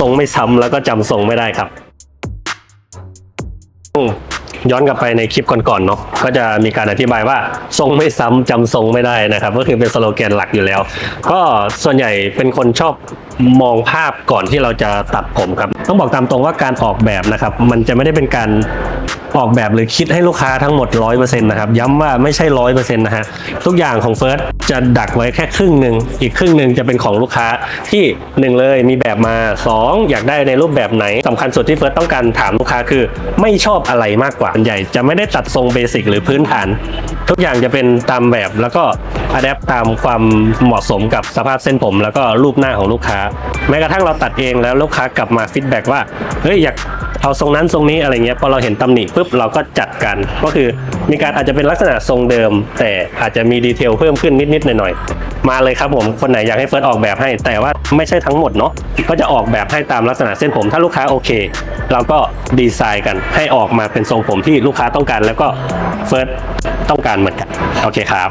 ทรงไม่ซ้ำแล้วก็จำทรงไม่ได้ครับย้อนกลับไปในคลิปก่อนๆเนาะก็จะมีการอธิบายว่าทรงไม่ซ้ำจำทรงไม่ได้นะครับ ก็คือเป็นสโลแกนหลักอยู่แล้ว ก็ส่วนใหญ่เป็นคนชอบมองภาพก่อนที่เราจะตัดผมครับ ต้องบอกตามตรงว่าการออกแบบนะครับ มันจะไม่ได้เป็นการ ออกแบบหรือคิดให้ลูกค้าทั้งหมด 100%นะครับย้ำว่าไม่ใช่ 100%นะฮะทุกอย่างของเฟิร์สจะดักไว้แค่ครึ่งหนึ่งอีกครึ่งหนึ่งจะเป็นของลูกค้าที่หนึ่งเลยมีแบบมาสองอยากได้ในรูปแบบไหนสำคัญสุดที่เฟิร์สต้องการถามลูกค้าคือ ไม่ชอบอะไรมากกว่าส่วนใหญ่ จะไม่ได้ตัดทรงเบสิกหรือพื้นฐาน ทุกอย่างจะเป็นตามแบบแล้วก็อัดแอปตามความเหมาะสมกับสภาพเส้นผม แล้วก็รูปหน้าของลูกค้า แม้กระทั่งเราตัดเองแล้วลูกค้ากลับมาฟีดแบ็กว่าเฮ้ยอยาก เอาทรงนั้นทรงนี้อะไรเงี้ยพอเราเห็นตำหนิปุ๊บเราก็จัดกัน ก็คือมีการอาจจะเป็นลักษณะทรงเดิม แต่อาจจะมีดีเทลเพิ่มขึ้นนิดๆหน่อยๆมาเลยครับผมคนไหนอยากให้เฟิร์สออกแบบให้ แต่ว่าไม่ใช่ทั้งหมดเนาะก็จะออกแบบให้ตามลักษณะเส้นผม ถ้าลูกค้าโอเค เราก็ดีไซน์กันให้ออกมาเป็นทรงผมที่ลูกค้าต้องการ แล้วก็เฟิร์สต้องการเหมือนกันโอเคครับ